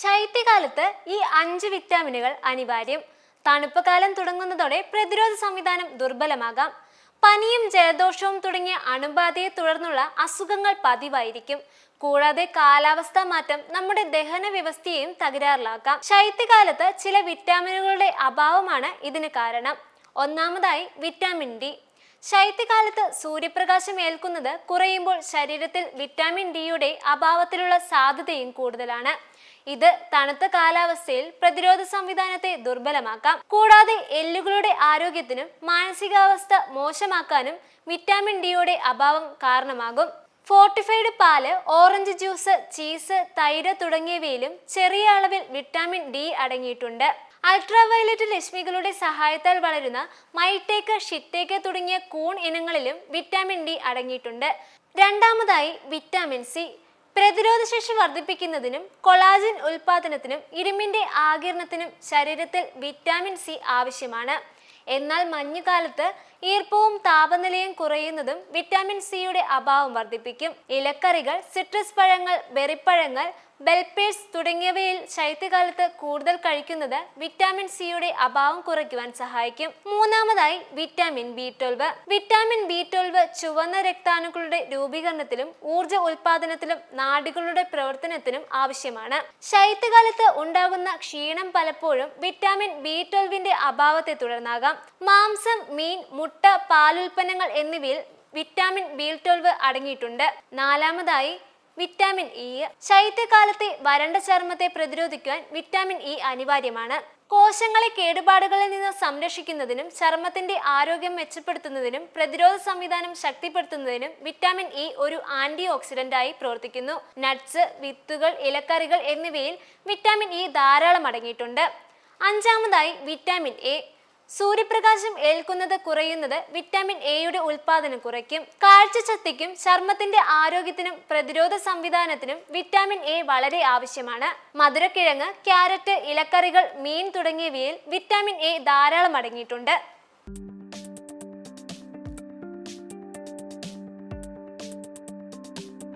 ശൈത്യകാലത്ത് ഈ അഞ്ച് വിറ്റാമിനുകൾ അനിവാര്യം. തണുപ്പുകാലം തുടങ്ങുന്നതോടെ പ്രതിരോധ സംവിധാനം ദുർബലമാകാം. പനിയും ജലദോഷവും തുടങ്ങിയ അണുബാധയെ തുടർന്നുള്ള അസുഖങ്ങൾ പതിവായിരിക്കും. കൂടാതെ കാലാവസ്ഥാ മാറ്റം നമ്മുടെ ദഹന വ്യവസ്ഥയെയും തകരാറിലാക്കാം. ശൈത്യകാലത്ത് ചില വിറ്റാമിനുകളുടെ അഭാവമാണ് ഇതിന് കാരണം. ഒന്നാമതായി വിറ്റാമിൻ ഡി. ശൈത്യകാലത്ത് സൂര്യപ്രകാശം ഏൽക്കുന്നത് കുറയുമ്പോൾ ശരീരത്തിൽ വിറ്റാമിൻ ഡിയുടെ അഭാവത്തിലുള്ള സാധ്യതയും കൂടുതലാണ്. ഇത് തണുത്ത കാലാവസ്ഥയിൽ പ്രതിരോധ സംവിധാനത്തെ ദുർബലമാക്കാം. കൂടാതെ എല്ലുകളുടെ ആരോഗ്യത്തിനും മാനസികാവസ്ഥ മോശമാക്കാനും വിറ്റാമിൻ ഡിയുടെ അഭാവം കാരണമാകും. ഫോർട്ടിഫൈഡ് പാൽ ഓറഞ്ച് ജ്യൂസ് ചീസ് തൈര് തുടങ്ങിയവയിലും ചെറിയ അളവിൽ വിറ്റാമിൻ ഡി അടങ്ങിയിട്ടുണ്ട്. അൾട്രാവയലറ്റ് ലക്ഷ്മികളുടെ സഹായത്താൽ വളരുന്ന മൈറ്റേക്ക് ഷിറ്റേക്ക് തുടങ്ങിയ കൂൺ ഇനങ്ങളിലും വിറ്റാമിൻ ഡി അടങ്ങിയിട്ടുണ്ട്. രണ്ടാമതായി വിറ്റാമിൻ സി. പ്രതിരോധശേഷി വർദ്ധിപ്പിക്കുന്നതിനും കൊളാജിൻ ഉൽപാദനത്തിനും ഇരുമ്പിന്റെ ആകിരണത്തിനും ശരീരത്തിൽ വിറ്റാമിൻ സി ആവശ്യമാണ്. എന്നാൽ മഞ്ഞുകാലത്ത് ഈർപ്പവും താപനിലയും കുറയുന്നതും വിറ്റാമിൻ സിയുടെ അഭാവം വർദ്ധിപ്പിക്കും. ഇലക്കറികൾ സിട്രസ് പഴങ്ങൾ ബെറിപ്പഴങ്ങൾ ബെൽപേഴ്സ് തുടങ്ങിയവയിൽ ശൈത്യകാലത്ത് കൂടുതൽ കഴിക്കുന്നത് വിറ്റാമിൻ സിയുടെ അഭാവം കുറയ്ക്കുവാൻ സഹായിക്കും. മൂന്നാമതായി vitamin B twelve. Vitamin B twelve ചുവന്ന രക്താണുക്കളുടെ രൂപീകരണത്തിലും ഊർജ ഉൽപാദനത്തിലും നാടുകളുടെ പ്രവർത്തനത്തിനും ആവശ്യമാണ്. ശൈത്യകാലത്ത് ഉണ്ടാകുന്ന ക്ഷീണം പലപ്പോഴും വിറ്റാമിൻ ബി ട്വൽവിന്റെ അഭാവത്തെ തുടർന്നാകാം. മാംസം മീൻ മുട്ട പാലുൽപ്പന്നങ്ങൾ എന്നിവയിൽ വിറ്റാമിൻ ബി ട്വൽവ് അടങ്ങിയിട്ടുണ്ട്. നാലാമതായി വിറ്റാമിൻ ഇ. ശൈത്യകാലത്തെ വരണ്ട ചർമ്മത്തെ പ്രതിരോധിക്കുവാൻ വിറ്റാമിൻ ഇ അനിവാര്യമാണ്. കോശങ്ങളെ കേടുപാടുകളിൽ നിന്ന് സംരക്ഷിക്കുന്നതിനും ചർമ്മത്തിന്റെ ആരോഗ്യം മെച്ചപ്പെടുത്തുന്നതിനും പ്രതിരോധ സംവിധാനം ശക്തിപ്പെടുത്തുന്നതിനും വിറ്റാമിൻ ഇ ഒരു ആന്റി ഓക്സിഡന്റ് ആയി പ്രവർത്തിക്കുന്നു. നട്ട്സ് വിത്തുകൾ ഇലക്കറികൾ എന്നിവയിൽ വിറ്റാമിൻ ഇ ധാരാളം അടങ്ങിയിട്ടുണ്ട്. അഞ്ചാമതായി വിറ്റാമിൻ എ. സൂര്യപ്രകാശം ഏൽക്കുന്നത് കുറയുന്നത് വിറ്റാമിൻ എയുടെ ഉൽപാദനം കുറയ്ക്കും കാഴ്ചശക്തിക്കും ചർമ്മത്തിന്റെ ആരോഗ്യത്തിനും പ്രതിരോധ സംവിധാനത്തിനും വിറ്റാമിൻ എ വളരെ ആവശ്യമാണ്. മധുരക്കിഴങ്ങ് ക്യാരറ്റ് ഇലക്കറികൾ മീൻ തുടങ്ങിയവയിൽ വിറ്റാമിൻ എ ധാരാളം അടങ്ങിയിട്ടുണ്ട്.